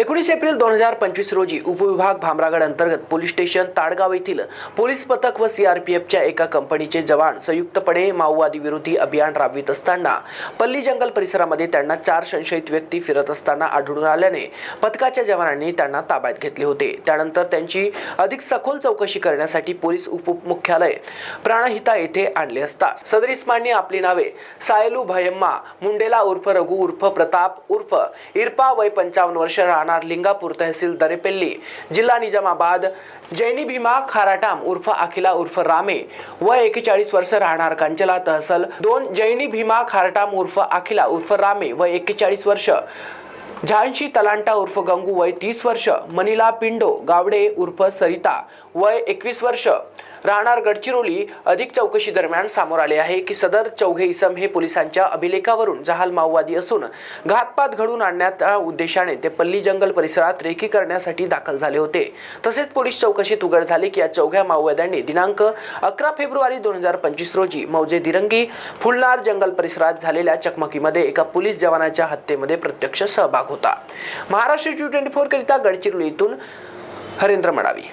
एकोणीस एप्रिल दोन हजार पंचवीस रोजी उपविभाग भामरागड अंतर्गत पोलीस स्टेशन ताडगाव येथील पोलीस पथक व सीआरपीएफच्या एका कंपनीचे जवान संयुक्तपणे माओवादी विरोधी अभियान राबवित असताना पल्ली जंगल परिसरामध्ये त्यांना चार संशयित व्यक्ती फिरत असताना आढळून आल्याने पथकाच्या जवानांनी त्यांना ताब्यात घेतले होते. त्यानंतर त्यांची अधिक सखोल चौकशी करण्यासाठी पोलीस उपमुख्यालय प्राणहिता येथे आणले असता सदर इस्मांनी आपली नावे सायलू भयम्मा मुंडेला उर्फ रघु उर्फ प्रताप उर्फ इरपा वय पंचावन्न वर्ष राहणार लिंगापूर तहसील दरेपेल्ली. जिल्हा निजामाबाद जैनी भीमा खाराटाम उर्फ अखिला उर्फ रामे. व एकेचाळीस वर्ष राहणार कांचला तहसल दोन जैनी भीमा खारटाम उर्फ अखिला उर्फ रामे. व एकेचाळीस वर्ष. झांशी तलांटा उर्फ गंगू वय तीस वर्ष. मनिला पिंडो गावडे उर्फ सरिता. वय एकवीस वर्ष. राहणार गडचिरोली अधिक चौकशी दरम्यान समोर आले आहे की सदर चौघे इसम हे पोलिसांच्या अभिलेखावरून जहाल माओवादी असून घातपात घडून आणण्याच्या उद्देशाने ते पल्ली जंगल परिसरात रेकी करण्यासाठी दाखल झाले होते. तसेच पोलीस चौकशीत उघड झाले की या चौघ्या माओवाद्यांनी दिनांक अकरा फेब्रुवारी दोन हजार पंचवीस रोजी मौजे दिरंगी फुलनार जंगल परिसरात झालेल्या चकमकीमध्ये एका पोलीस जवानाच्या हत्येमध्ये प्रत्यक्ष सहभाग होता. महाराष्ट्र टी ट्वेंटी फोर करिता गडचिरोलीतून हरेंद्र मडावी.